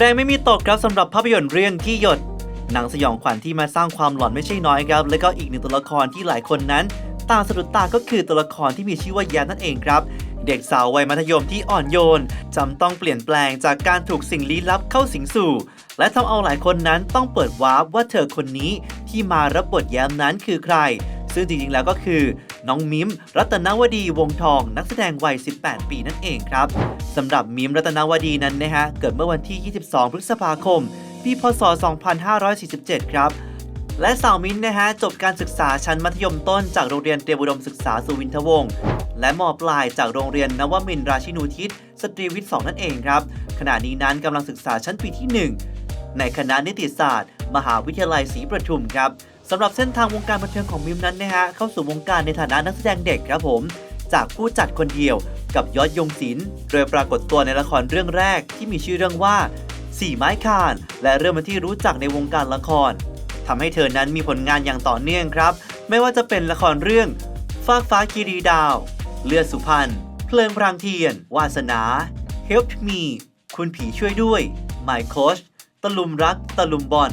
แรงไม่มีตกครับสำหรับภาพยนตร์เรื่องที่หยด หนังสยองขวัญที่มาสร้างความหลอนไม่ใช่น้อยครับ และก็อีกหนึ่งตัวละครที่หลายคนนั้นตาสะดุดตาก็คือตัวละครที่มีชื่อว่าแยมนั่นเองครับ เด็กสาววัยมัธยมที่อ่อนโยนจำต้องเปลี่ยนแปลงจากการถูกสิ่งลี้ลับเข้าสิงสู่ และทำเอาหลายคนนั้นต้องเปิดวาร์ปว่าเธอคนนี้ที่มารับบทแย้มนั้นคือใคร ซึ่งจริงๆแล้วก็คือ น้องมิมรัตนวดีวงทอง นักแสดงวัย 18 ปีนั่นเองครับสำหรับมิมรัตนวดีนั้นนะฮะเกิดเมื่อวันที่ 22 พฤษภาคม ปีพศ 2547 ครับและสาวมิ้นนะฮะจบการศึกษาชั้นมัธยมต้นจากโรงเรียนเตรียมอุดมศึกษาสุวินทวงศ์และมปลายจากโรงเรียนนวมินราชินูทิศสตรีวิทย์2นั่นเองครับ ขณะนี้นั้นกำลังศึกษาชั้นปีที่ 1 ในคณะนิติศาสตร์ มหาวิทยาลัยศรีประทุมครับ สำหรับเส้นทางวงการบันเทิงของมิมนั้นนะฮะเข้าสู่วงการในฐานะนักแสดงเด็กครับผม จากผู้จัดคนเดียวกับยอดยงศิลป์โดยปรากฏตัวในละครเรื่องแรกที่มีชื่อเรื่องว่าสี่ไม้คาน และเริ่มมาที่รู้จักในวงการละครทำให้เธอนั้นมีผลงานอย่างต่อเนื่องครับ ไม่ว่าจะเป็นละครเรื่องฟากฟ้าคีรีดาว เลือดสุพรรณเพลิงพรางเทียน วาสนา Help Me คุณผีช่วยด้วย My Coach ตะลุมรัก ตะลุมบอล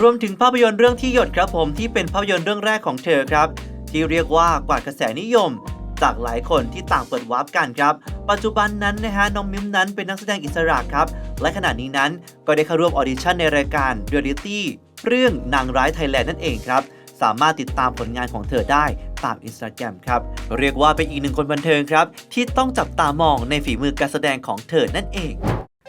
รวมถึงภาพยนตร์เรื่องที่หยดครับผมที่เป็นภาพยนตร์เรื่องแรกของเธอครับ ที่เรียกว่ากวาดกระแสนิยม จากหลายคนที่ต่างเปิดวาร์ปกันครับ ปัจจุบันนั้นนะฮะน้องมิมนั้นเป็นนักแสดงอิสระครับ และขณะนี้นั้นก็ได้เข้าร่วมออดิชั่นในรายการเรียลิตี้เรื่องนางร้ายไทยแลนด์นั่นเองครับสามารถติดตามผลงานของเธอได้ตามอินสตาแกรมครับ เรียกว่าเป็นอีกหนึ่งคนบันเทิงครับ ที่ต้องจับตามองในฝีมือการแสดงของเธอนั่นเอง